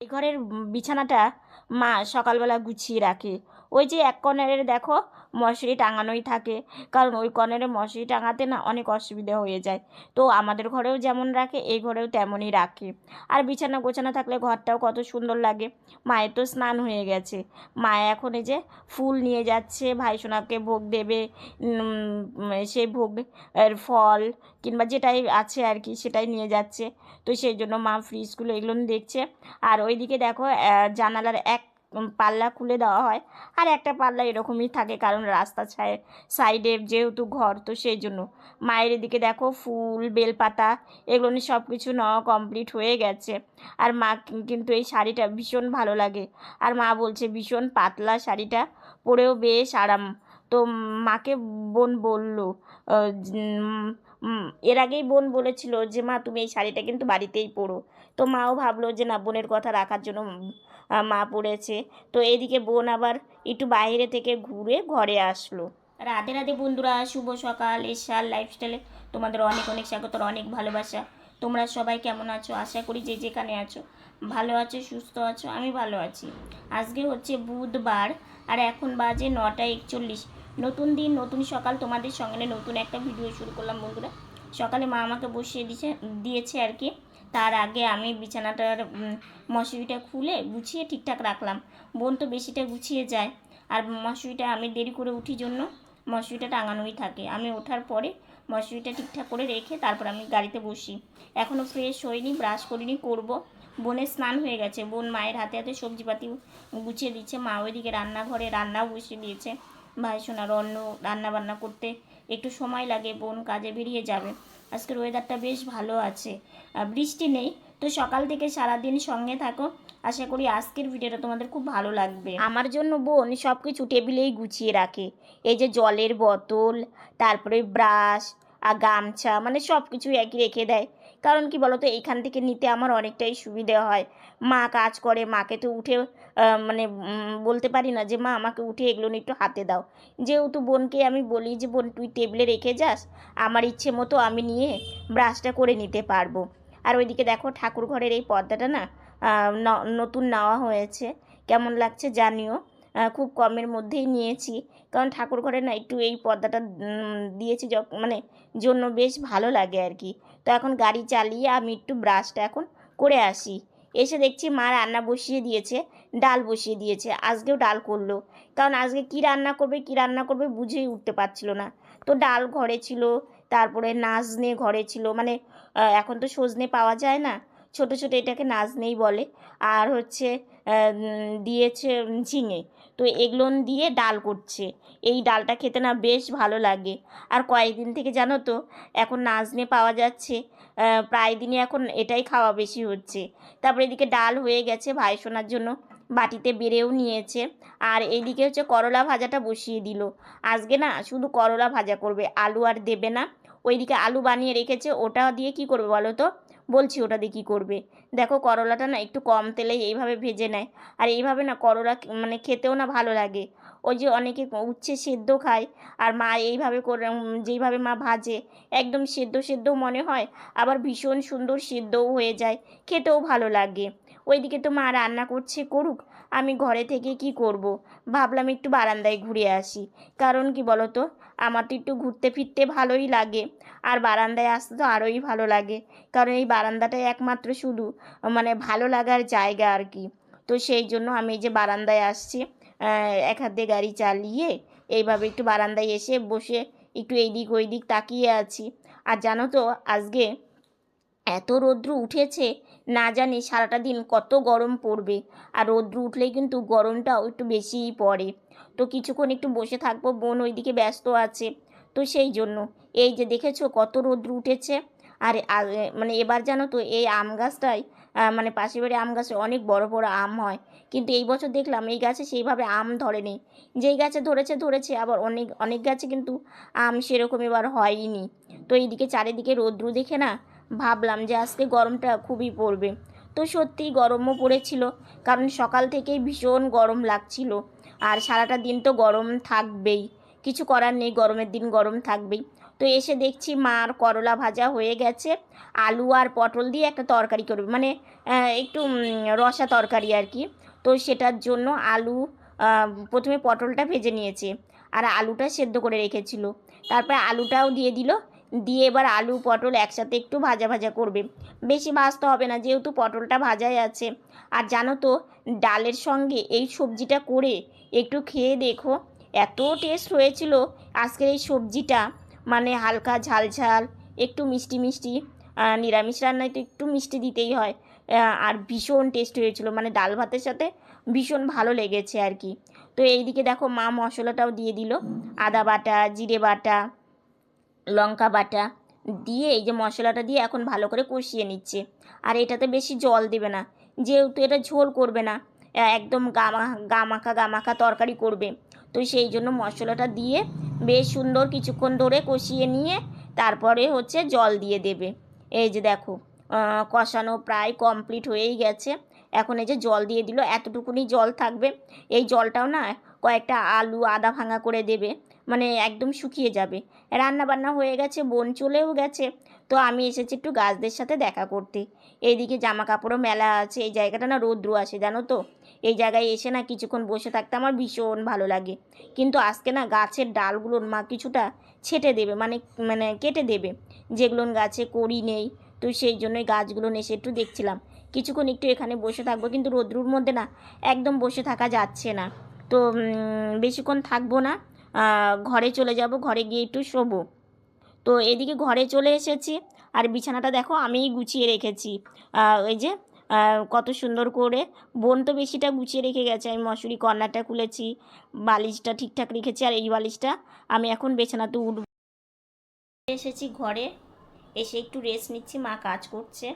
এই ঘরের বিছানাটা মা সকালবেলা গুছিয়ে রাখে। ওই যে এক কর্নারে দেখো মশারি টাঙানোই থাকে। কারণ ওই কর্নারে মশারি টাঙাতে না অনেক অসুবিধা হয়ে যায়। তো আমাদের ঘরেও যেমন রাখে, এই ঘরেও তেমনই রাখে। আর বিছানা গোছানো থাকলে ঘরটাও কত সুন্দর লাগে। মায়ের তো স্নান হয়ে গেছে। মা এখন এই যে ফুল নিয়ে যাচ্ছে, ভাই সোনাকে ভোগ দেবে সেই ভোগ এর ফল কিংবা যেটাই আছে আর কি সেটাই নিয়ে যাচ্ছে। তো সেই জন্য মা ফ্রিজগুলো এগুলো দেখছে। আর ওইদিকে দেখো জানালার পাল্লা খুলে দেওয়া হয়। আর একটা পাল্লা এরকমই থাকে, কারণ রাস্তা ছায়, সাইডে যেহেতু ঘর, তো সেই জন্য। মায়ের এদিকে দেখো ফুল, বেলপাতা, এগুলো নিয়ে সব কিছু নেওয়া কমপ্লিট হয়ে গেছে। আর মা কিন্তু এই শাড়িটা ভীষণ ভালো লাগে। আর মা বলছে, ভীষণ পাতলা শাড়িটা, পরেও বেশ আরাম। তো মাকে বোন বলল এর আগেই বোন বলেছিল যে, মা, তুমি এই শাড়িটা কিন্তু বাড়িতেই পরো। তো মাও ভাবলো যে না, বোনের কথা রাখার জন্য মা পড়েছে। তো এদিকে বোন আবার একটু বাইরে থেকে ঘুরে ঘরে আসলো। রাধে রাধে বন্ধুরা, শুভ সকাল, এশার লাইফস্টাইলে তোমাদের অনেক অনেক স্বাগত অনেক ভালোবাসা। তোমরা সবাই কেমন আছো? আশা করি যে যেখানে আছো, ভালো আছো, সুস্থ আছো, আমি ভালো আছি। আজকে হচ্ছে বুধবার, আর এখন বাজে নটা একচল্লিশ। নতুন দিন, নতুন সকাল, তোমাদের সঙ্গে নতুন একটা ভিডিও শুরু করলাম বন্ধুরা। সকালে মা আমাকে বসিয়ে দিয়েছে দিয়েছে আর কি। তার আগে আমি বিছানাটার মশারিটা খুলে গুছিয়ে ঠিকঠাক রাখলাম। বোন তো বেশিটা গুছিয়ে যায়। আর মশারিটা আমি দেরি করে উঠি জন্য মশারিটা টাঙানোই থাকে। আমি ওঠার পরে মশারিটা ঠিকঠাক করে রেখে তারপর আমি গাড়িতে বসি। এখনও ফ্রেশ হইনি, ব্রাশ করিনি, করব। বোনের স্নান হয়ে গেছে। বোন মায়ের হাতে হাতে সবজিপাতি গুছিয়ে দিচ্ছে। মা ওইদিকে রান্নাঘরে রান্নাও বসিয়ে দিয়েছে। ভাই সোনার অন্য রান্না বান্না করতে একটু সময় লাগে, বোন কাজে বেরিয়ে যাবে। আজকের ওয়েদারটা বেশ ভালো আছে। বৃষ্টি নেই, তো সকাল থেকে সারাদিন সঙ্গে থাকো। আশা করি আজকের ভিডিওটা তোমাদের খুব ভালো লাগবে। আমার জন্য বোন সব কিছু টেবিলেই গুছিয়ে রাখে। এই যে জলের বোতল, তারপরে ব্রাশ আর গামছা মানে সব কিছু একই রেখে দেয়। কারণ কি বলতো এইখান থেকে নিতে আমার অনেকটাই সুবিধা হয়। মা কাজ করে, মাকে তো উঠে মানে বলতে পারি না যে, মা, আমাকে উঠে এগুলো একটু হাতে দাও। যেহেতু বোনকে আমি বলি যে, বোন, তুই টেবিলে রেখে যাস, আমার ইচ্ছে মতো আমি নিয়ে ব্রাশটা করে নিতে পারব। আর ওইদিকে দেখো ঠাকুর ঘরের এই পর্দাটা না নতুন নেওয়া হয়েছে। কেমন লাগছে জানিও। খুব কমের মধ্যেই নিয়েছি। কারণ ঠাকুর ঘরে না একটু এই পর্দাটা দিয়েছি মানে জন্য বেশ ভালো লাগে আর কি। তো এখন গাড়ি চালিয়ে আমি একটু ব্রাশটা এখন করে আসি। এসে দেখছি মা রান্না বসিয়ে দিয়েছে, ডাল বসিয়ে দিয়েছে, আজকেও ডাল করল। কারণ আজকে কি রান্না করবে, কি রান্না করবে বুঝেই উঠতে পারছিল না। তো ডাল ঘরে ছিল, তারপরে নাজনে ঘরে ছিল মানে এখন তো সজনে পাওয়া যায় না। ছোট ছোট এটাকে নাজনেই বলে। আর হচ্ছে দিয়েছে ঝিঙে। তো এগুলো দিয়ে ডাল করছে। এই ডালটা খেতে না বেশ ভালো লাগে। আর কয়েকদিন থেকে জানো তো, এখন নাজনে পাওয়া যাচ্ছে প্রায় দিনই এখন এটাই খাওয়া বেশি হচ্ছে। তারপরে এদিকে ডাল হয়ে গেছে ভাই সোনার জন্য, বাটিতে বেড়েও নিয়েছে। আর এইদিকে হচ্ছে করলা ভাজাটা বসিয়ে দিল। আজকে না শুধু করলা ভাজা করবে, আলু আর দেবে না। ওইদিকে আলু বানিয়ে রেখেছে, ওটা দিয়ে কি করবে বলো তো? বলছি ওটা দিয়ে কী করবে? দেখো করলাটা না একটু কম তেলে এইভাবে ভেজে নেয়। আর এইভাবে না করলা মানে খেতেও না ভালো লাগে। ওই যে অনেকে উচ্ছে সেদ্ধ খায় আর মা এইভাবে করে যেইভাবে মা ভাজে, একদম সেদ্ধ সেদ্ধ মনে হয়, আবার ভীষণ সুন্দর সেদ্ধও হয়ে যায়, খেতেও ভালো লাগে। ওইদিকে তো মা রান্না করছে করুক আমি ঘরে থেকে কি করব। ভাবলাম একটু বারান্দায় ঘুরে আসি। কারণ কি বলো তো আমার তো একটু ঘুরতে ফিরতে ভালোই লাগে। আর বারান্দায় আসতে তো আরোই ভালো লাগে। কারণ এই বারান্দাটাই একমাত্র শুধু মানে ভালো লাগার জায়গা আর কি। তো সেই জন্য আমি যে বারান্দায় আসছি এক হাতে গাড়ি চালিয়ে এইভাবে একটু বারান্দায় এসে বসে একটু এইদিক ওইদিক তাকিয়ে আছি। আর জানো তো, আজকে এত রৌদ্র উঠেছে, না জানি সারাটা দিন কত গরম পড়বে। আর রৌদ্র উঠলেই কিন্তু গরমটাও একটু বেশিই পড়ে। তো কিছুক্ষণ একটু বসে থাকব, বোন ওইদিকে ব্যস্ত আছে। তো সেই জন্য, এই যে দেখেছ কত রৌদ্র উঠেছে? আর মানে এবার জানো তো এই আম গাছটাই মানে পাশের বাড়ি আম গাছে অনেক বড় বড় আম হয়। কিন্তু এই বছর দেখলাম এই গাছে সেইভাবে আম ধরেনি। যেই গাছে ধরেছে ধরেছে, আবার অনেক অনেক গাছে কিন্তু আম সেরকম এবার হয়নি। তো এইদিকে চারিদিকে রৌদ্র দেখে না ভাবলাম যে আজকে গরমটা খুবই পড়বে। তো সত্যিই গরমও পড়েছিল, কারণ সকাল থেকেই ভীষণ গরম লাগছিল। আর সারাটা দিন তো গরম থাকবেই, কিছু করার নেই, গরমের দিন গরম থাকবেই। তো এসে দেখছি মার করলা ভাজা হয়ে গেছে, আলু আর পটল দিয়ে একটা তরকারি করবে। মানে একটু রসা তরকারি আর কি। তো সেটার জন্য আলু প্রথমে পটলটা ভেজে নিয়েছে, আর আলুটা সেদ্ধ করে রেখেছিল। তারপরে আলুটাও দিয়ে দিল দিয়ে এবার আলু, পটল একসাথে একটু ভাজা ভাজা করবে। বেশি ভাজতে হবে না, যেহেতু পটলটা ভাজাই আছে। আর জানো তো, ডালের সঙ্গে এই সবজিটা করে একটু খেয়ে দেখো, এত টেস্ট হয়েছিল আজকের এই সবজিটা। মানে হালকা ঝাল ঝাল, একটু মিষ্টি মিষ্টি নিরামিষ রান্নায় তো একটু মিষ্টি দিতেই হয়। আর ভীষণ টেস্ট হয়েছিল মানে ডাল ভাতের সাথে ভীষণ ভালো লেগেছে আর কি। তো এইদিকে দেখো মা মশলাটাও দিয়ে দিল, আদা বাটা, জিরে বাটা লঙ্কা বাটা দিয়ে এই যে মশলাটা দিয়ে এখন ভালো করে কষিয়ে নিচ্ছে। আর এটাতে বেশি জল দেবে না। যেহেতু এটা ঝোল করবে না একদম গামা, গামাখা গামাখা তরকারি করবে। তো সেই জন্য মশলাটা দিয়ে বেশ সুন্দর কিছুক্ষণ ধরে কষিয়ে নিয়ে তারপরে হচ্ছে জল দিয়ে দেবে। এই যে দেখো কষানো প্রায় কমপ্লিট হয়েই গেছে। এখন এই যে জল দিয়ে দিল, এতটুকুনি জল থাকবে। এই জলটাও না কয়েকটা আলু আদা ভাঙা করে দেবে। মানে একদম শুকিয়ে যাবে। রান্না বান্না হয়ে গেছে, বোন চলেও গেছে। তো আমি এসেছি একটু গাছদের সাথে দেখা করতে। এইদিকে জামা কাপড়ও মেলা আছে, এই জায়গাটা না রৌদ্র আসে, জানো তো? এই জায়গায় এসে না কিছুক্ষণ বসে থাকতে আমার ভীষণ ভালো লাগে। কিন্তু আজকে না গাছের ডালগুলোর মা কিছুটা ছেটে দেবে মানে মানে কেটে দেবে। যেগুলো গাছে কড়ি নেই, তো সেই জন্যই গাছগুলো এসে একটু দেখছিলাম। কিছুক্ষণ একটু এখানে বসে থাকব, কিন্তু রৌদ্রুর মধ্যে না একদম বসে থাকা যাচ্ছে না। তো বেশিক্ষণ থাকব না। ঘরে চলে যাব, ঘরে গিয়ে একটু শোবো। তো এদিকে ঘরে চলে এসেছি, আর বিছানাটা দেখো আমিই গুছিয়ে রেখেছি। ওই যে কত সুন্দর করে বোন তো বেশিটা গুছিয়ে রেখে গেছে, আমি মশুরি কর্নারটা খুলেছি, বালিশটা ঠিকঠাক রেখেছি, আর এই বালিশটা আমি এখন বিছানাতে উঠব। এসেছি ঘরে, এসে একটু রেস্ট নিচ্ছি, মা কাজ করছে,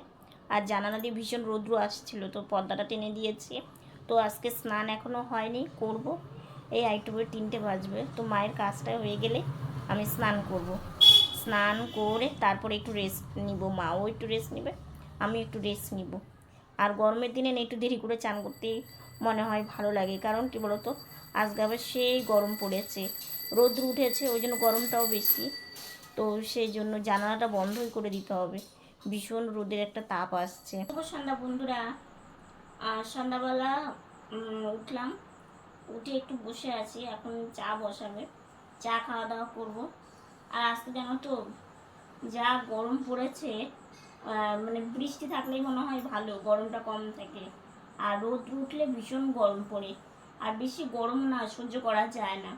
আর জানালা দিয়ে ভীষণ রৌদ্র আসছিল, তো পর্দাটা টেনে দিয়েছি। তো আজকে স্নান এখনও হয়নি, করব। এই আইটুবের তিনটে বাজবে। তো মায়ের কাজটা হয়ে গেলে আমি স্নান করব। স্নান করে তারপরে একটু রেস্ট নিব মাও একটু রেস্ট নেবে, আমি একটু রেস্ট নিব। আর গরমের দিনে একটু দেরি করে চান করতেই মনে হয় ভালো লাগে। কারণ কি বলতো? আজকে সেই গরম পড়েছে। রোদ্র উঠেছে, ওই জন্য গরমটাও বেশি। তো সেই জন্য জানালাটা বন্ধই করে দিতে হবে। ভীষণ রোদের একটা তাপ আসছে। সন্ধ্যা বন্ধুরা। সন্ধ্যাবেলা উঠলাম। উঠে একটু বসে আছি, এখন চা বসাবে। চা খাওয়া দাওয়া করব। আর আজকে জানো তো, যা গরম পড়েছে মানে বৃষ্টি থাকলেই মনে হয় ভালো, গরমটা কম থাকে। আর রোদ উঠলে ভীষণ গরম পড়ে। আর বেশি গরম না, সহ্য করা যায় না।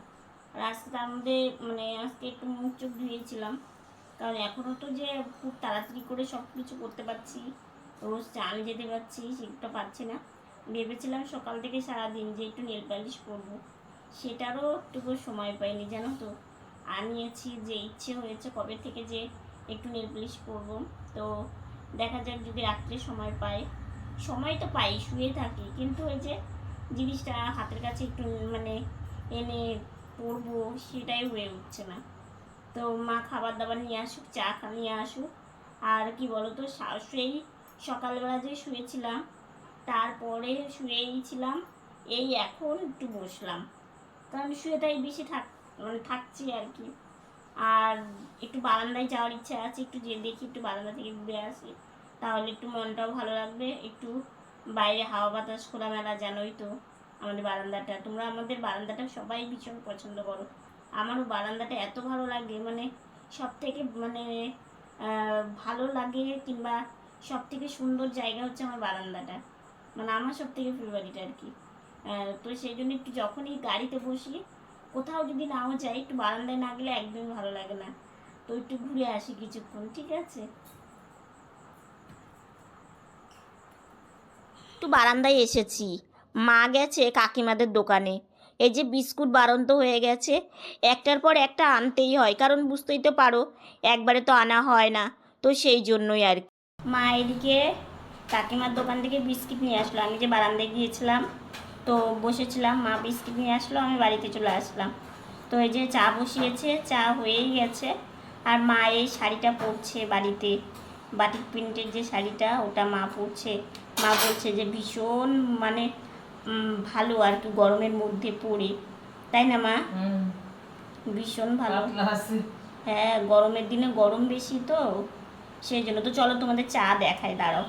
আর আজকে তার মধ্যে মানে আজকে একটু মুখ চোখ ধুয়েছিলাম। কারণ এখনও তো যে খুব তাড়াতাড়ি করে সব কিছু করতে পারছি, রোজ চান যেতে পারছি, সেটা পারছি না। ভেবেছিলাম সকাল থেকে সারাদিন যে একটু নেল পালিশ করব, সেটারও একটুকু সময় পাইনি, জানো তো। আনিয়েছি যে ইচ্ছে হয়েছে কবে থেকে যে একটু নেল পালিশ করব। তো দেখা যাক যদি রাত্রে সময় পাই, সময় তো পাই, শুয়ে থাকি। কিন্তু ওই যে জিনিসটা হাতের কাছে একটু মানে এনে পরবো, সেটাই হয়ে উঠছে না। তো মা খাবার দাবার নিয়ে আসুক, চা খা নিয়ে আসুক। আর কি বলো তো সা- সেই সকালবেলা যে শুয়েছিলাম তারপরে শুয়েই ছিলাম। এই এখন একটু বসলাম। কারণ শুয়ে তাই বেশি থাক মানে থাকছি আর কি। আর একটু বারান্দায় যাওয়ার ইচ্ছা আছে, একটু যে দেখি একটু বারান্দা থেকে ঘুরে আসি। তাহলে একটু মনটাও ভালো লাগবে, একটু বাইরে হাওয়া বাতাস, খোলামেলা জানোই তো আমাদের বারান্দাটা। তোমরা আমাদের বারান্দাটা সবাই ভীষণ পছন্দ করো। আমারও বারান্দাটা এত ভালো লাগে মানে সব থেকে মানে ভালো লাগে কিংবা সব থেকে সুন্দর জায়গা হচ্ছে আমার বারান্দাটা। মানে আমার সব থেকে ফেভারিট আর কি তো সেই জন্য একটু যখনই গাড়িতে বসি, কোথাও যদি নাও যাই, একটু বারান্দায় না গেলে একদমই ভালো লাগে না। তো একটু ঘুরে আসি কিছুক্ষণ, ঠিক আছে? একটু বারান্দায় এসেছি। মা গেছে কাকিমাদের দোকানে। এই যে বিস্কুট বারন্ত হয়ে গেছে, একটার পর একটা আনতেই হয়। কারণ বুঝতেই তো পারো, একবারে তো আনা হয় না। তো সেই জন্যই আর কি। মা এদিকে কাকিমার দোকান থেকে বিস্কিট নিয়ে আসলো। আমি যে বারান্দায় গিয়েছিলাম তো বসেছিলাম মা বিস্কিট নিয়ে আসলো আমি বাড়িতে চলে আসলাম। তো এই যে চা বসিয়েছে চা হয়েই গেছে। আর মা এই শাড়িটা পরছে বাড়িতে। বাটিক প্রিন্টের যে শাড়িটা ওটা মা পরছে। মা বলছে যে ভীষণ মানে ভালো আর কি গরমের মধ্যে পরে। তাই না মা? হুম, ভীষণ ভালো। হ্যাঁ গরমের দিনে গরম বেশি তো সেই জন্য। তো চলো তোমাদের চা দেখায় দাঁড়াও।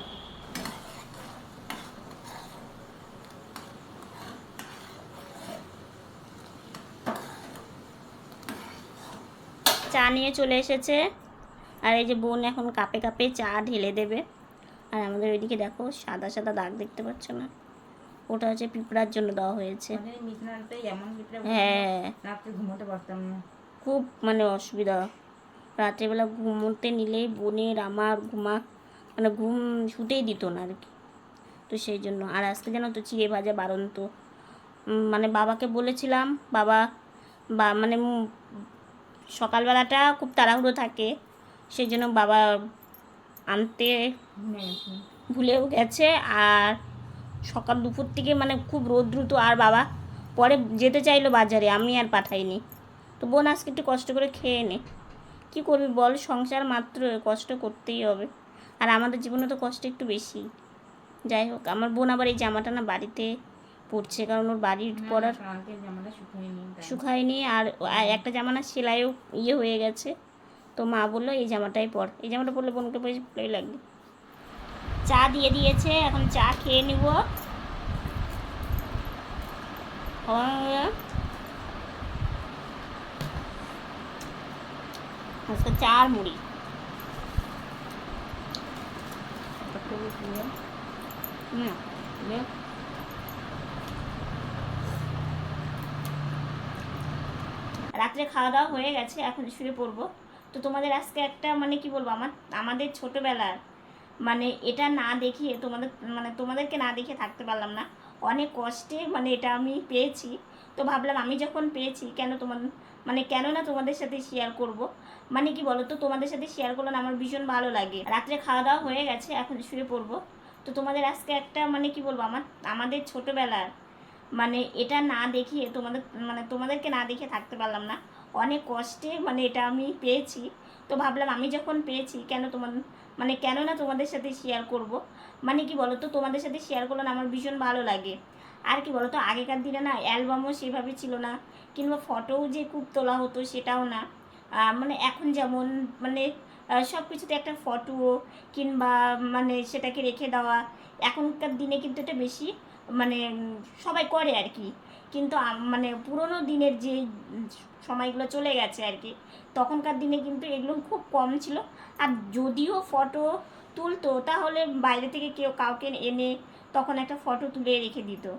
চা নিয়ে চলে এসেছে। আর এই যে বোন এখন কাপে কাপে চা ঢেলে দেবে। আর আমাদের ওইদিকে দেখো সাদা সাদা দাগ দেখতে পাচ্ছ না? ওটা হচ্ছে পিঁপড়ার জন্য দেওয়া হয়েছে। হ্যাঁ। ঘুমোতে পারতাম না। খুব মানে অসুবিধা। রাত্রেবেলা ঘুমোতে নিলেই বোনের আমার ঘুমা মানে ঘুম শুতেই দিত না আর কি। তো সেই জন্য। আর আজকে যেন তো চিড়ে ভাজা বারণ তো মানে বাবাকে বলেছিলাম বাবা বা মানে সকালবেলাটা খুব তাড়াহুড়ো থাকে সেই জন্য বাবা আনতে ভুলেও গেছে। আর সকাল দুপুর থেকে মানে খুব রোদ দ্রুত, আর বাবা পরে যেতে চাইলো বাজারে, আমি আর পাঠাইনি। তো বোন আজকে একটু কষ্ট করে খেয়ে নে। কী করবি বল, সংসার মাত্র, কষ্ট করতেই হবে। আর আমাদের জীবনে তো কষ্ট একটু বেশি। যাই হোক, আমার বোন আবার এই জামাটা না বাড়িতে পরছে কারণ ওর বাড়ির পরার শুকায়নি আর একটা জামা না সেলাইও ইয়ে হয়ে গেছে। তো মা বলল এই জামাটাই পর। এই জামাটা পরলে বোনকে বেশ ভালোই লাগবে। চা দিয়ে দিয়েছে এখন চা খেয়ে নিব। আজকে চা আর মুড়ি। হুম রাত্রে খাওয়া দাওয়া হয়ে গেছে, এখন শুয়ে পড়ব। তো তোমাদের আজকে একটা মানে কি বলব, আমার, আমাদের ছোটোবেলার মানে এটা না দেখিয়ে তোমাদের মানে তোমাদেরকে না দেখে থাকতে পারলাম না। অনেক কষ্টে মানে এটা আমি পেয়েছি। তো ভাবলাম আমি যখন পেয়েছি, কেন তোমাদের মানে কেন না তোমাদের সাথে শেয়ার করব? মানে কি বলো তো তোমাদের সাথে শেয়ার করলে আমার ভীষণ ভালো লাগে। রাত্রে খাওয়া দাওয়া হয়ে গেছে, এখন শুয়ে পড়ব। তো তোমাদের আজকে একটা মানে কি বলব, আমার, আমাদের ছোটোবেলার মানে এটা না দেখিয়ে তোমাদের মানে তোমাদেরকে না দেখে থাকতে পারলাম না। অনেক কষ্টে মানে এটা আমি পেয়েছি। তো ভাবলাম আমি যখন পেয়েছি, কেন তোমার মানে কেন না তোমাদের সাথে শেয়ার করব? মানে কি বলো তো তোমাদের সাথে শেয়ার করলে আমার ভীষণ ভালো লাগে। আর কি বলো তো আগেকার দিনে না অ্যালবামও সেভাবে ছিল না, কিংবা ফটোও যে খুব তোলা হতো সেটাও না। মানে এখন যেমন মানে সব কিছুতে একটা ফটো কিংবা মানে সেটাকে রেখে দেওয়া, এখনকার দিনে কিন্তু এটা বেশি মানে সবাই করে আর কি। কিন্তু মানে পুরোনো দিনের যে সময়গুলো চলে গেছে আর কি, তখনকার দিনে কিন্তু এগুলো খুব কম ছিল। আর যদিও ফটো তুলতো, তাহলে বাইরে থেকে কেউ কাউকে এনে তখন একটা ফটো তুলে রেখে দিত।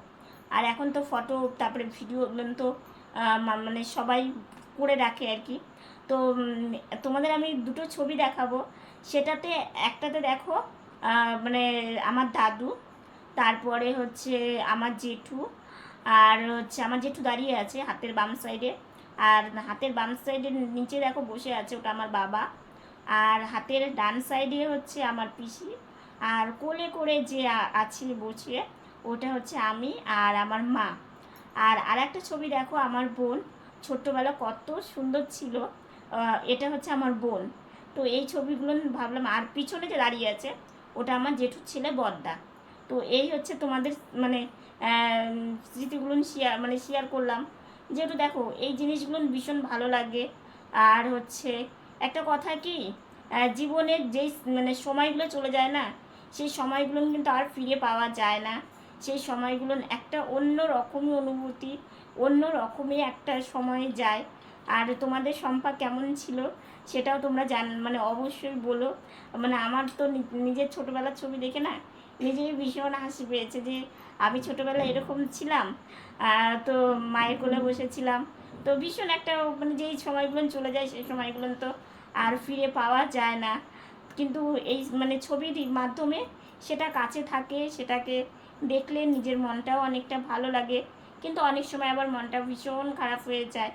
আর এখন তো ফটো তারপরে ভিডিও তো মা- মানে সবাই করে রাখে আর কি। তো তোমাদের আমি দুটো ছবি দেখাবো। সেটাতে, একটাতে দেখো মানে আমার দাদু তারপরে হচ্ছে আমার জেঠু, আর হচ্ছে আমার জেঠু দাঁড়িয়ে আছে হাতের বাম সাইডে আর হাতের বাম সাইডের নিচে দেখো বসে আছে ওটা আমার বাবা। আর হাতের ডান সাইডে হচ্ছে আমার পিসি। আর কোলে করে যে আছে বসে, ওটা হচ্ছে আমি আর আমার মা। আর আরেকটা ছবি দেখো আমার বোন। ছোট্টবেলা কত সুন্দর ছিল। এটা হচ্ছে আমার বোন। তো এই ছবিগুলো ভাবলাম, আর পিছনে যে দাঁড়িয়ে আছে, ওটা আমার জেঠুর ছেলে বদ্দা তো এই হচ্ছে তোমাদের মানে স্মৃতিগুলো শেয়ার মানে শেয়ার করলাম। যেহেতু দেখো, এই জিনিসগুলো ভীষণ ভালো লাগে। আর হচ্ছে, একটা কথা কি জীবনের যেই মানে সময়গুলো চলে যায় না, সেই সময়গুলো কিন্তু আর ফিরে পাওয়া যায় না। সেই সময়গুলো একটা অন্য রকমই অনুভূতি, অন্য রকমই একটা সময় যায়। আর তোমাদের সম্পা কেমন ছিল, সেটাও তোমরা জান মানে অবশ্যই বলো। মানে আমার তো নিজের ছোটোবেলার ছবি দেখে না নিজেই ভীষণ হাসি পেয়েছে যে আমি ছোটোবেলায় এরকম ছিলাম তো মায়ের কোলে বসেছিলাম। তো ভীষণ একটা মানে যেই সময়গুলো চলে যায় সেই সময়গুলো তো আর ফিরে পাওয়া যায় না। কিন্তু এই মানে ছবির মাধ্যমে সেটা কাছে থাকে, সেটাকে দেখলে নিজের মনটাও অনেকটা ভালো লাগে। কিন্তু অনেক সময় আবার মনটা ভীষণ খারাপ হয়ে যায়।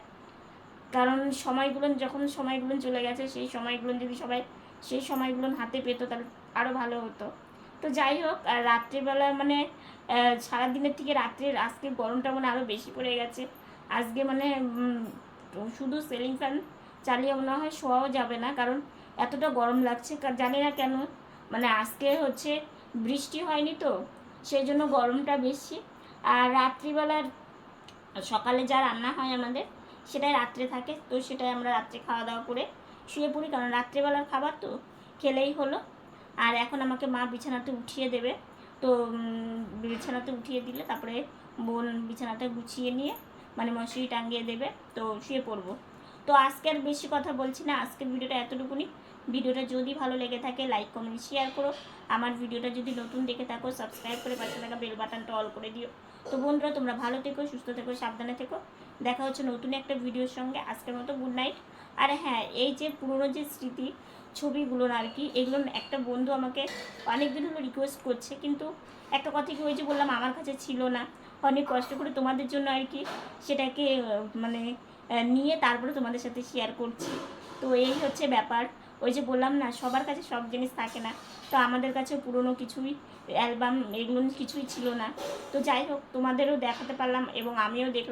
কারণ সময়গুলো যখন সময়গুলো চলে গেছে, সেই সময়গুলো যদি সবাই, সেই সময়গুলো হাতে পেতো তাহলে আরও ভালো হতো। তো যাই হোক, আর রাত্রিবেলা মানে সারাদিনের থেকে রাত্রের আজকে গরমটা মানে আরও বেশি পড়ে গেছে। আজকে মানে শুধু সেলিং ফ্যান চালিয়ে মনে হয় শোয়াও যাবে না, কারণ এতটা গরম লাগছে। জানি না কেন মানে আজকে হচ্ছে বৃষ্টি হয়নি তো, সেই জন্য গরমটা বেশি। আর রাত্রিবেলার সকালে যা রান্না হয় আমাদের, সেটাই রাত্রে থাকে। তো সেটাই আমরা রাত্রে খাওয়া দাওয়া করে শুয়ে পড়ি, কারণ রাত্রেবেলার খাবার তো খেলেই হলো। আর এখন আমাকে মা বিছানাতে উঠিয়ে দেবে। তো বিছানাতে উঠিয়ে দিলে তারপরে বোন বিছানাটা গুছিয়ে নিয়ে মানে মশারি টাঙিয়ে দেবে, তো শুয়ে পড়ব। তো আজকে আর বেশি কথা বলছি না, আজকের ভিডিওটা এতটুকুনি। ভিডিওটা যদি ভালো লেগে থাকে, লাইক, কমেন্ট, শেয়ার করো। আমার ভিডিওটা যদি নতুন দেখে থাকো, সাবস্ক্রাইব করে পাশে থাকা বেল বাটনটা অল করে দিও। তো বন্ধুরা, তোমরা ভালো থেকো, সুস্থ থেকো, সাবধানে থেকো। দেখা হচ্ছে নতুন একটা ভিডিওর সঙ্গে। আজকের মতো গুড নাইট আর হ্যাঁ এই যে পুরনো যে স্মৃতি ছবিগুলো আর কি, এগুলো একটা বন্ধু আমাকে অনেক দিন হলো রিকোয়েস্ট করছে। কিন্তু একটা কথা কি হয়েছে বললাম, আমার কাছে ছিল না। অনেক কষ্ট করে তোমাদের জন্য আর কি সেটাকে মানে নিয়ে তারপরে তোমাদের সাথে শেয়ার করছি। তো এই হচ্ছে ব্যাপার। ওই যে বললাম না, সবার কাছে সব জিনিস থাকে না। তো আমাদের কাছে পুরনো কিছুই, অ্যালবাম এগুলো কিছুই ছিল না। তো যাই হোক, তোমাদেরও দেখাতে পারলাম এবং আমিও দেখলাম।